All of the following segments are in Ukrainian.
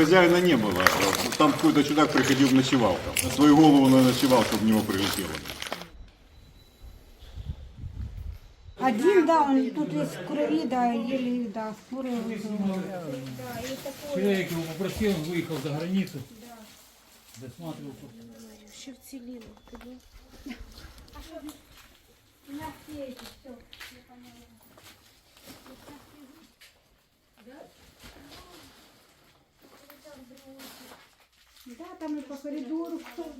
хозяина не было. Там какой-то чудак приходил, ночевал там. На свою голову он ночевал, чтобы в него прилетело. Один, да, он тут весь в крови, да, еле, да, скорую вызвали. Человек его попросил, он выехал за границу. Досматривал. Ще вціліло. Тоді. Да, там и по коридору кто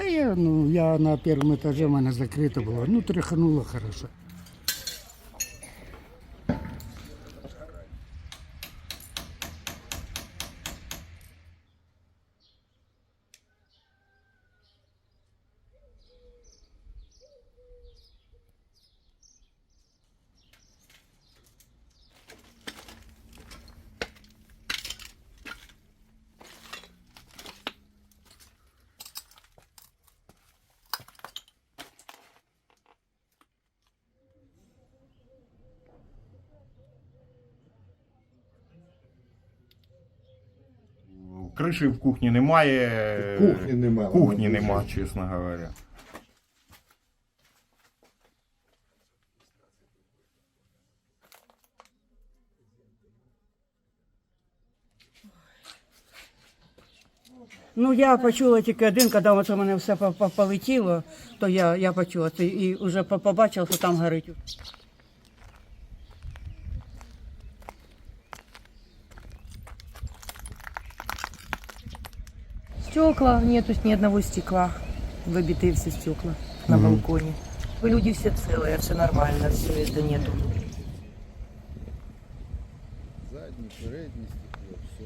та я, ну, я на першому етажі, в мене закрито було. Ну, тряхануло хорошо. Криші в кухні немає. Кухні нема, Кухні вона нема, чесно говоря. Ну, я почула тільки один, коли оце мене все по- по- полетіло, то я, я почула це і вже по- побачила, що там горить. Стекла, нету ни одного стекла. Выбитые все стекла на балконе. Люди все целые, все нормально, все это нету. Заднє, переднє стекло, все.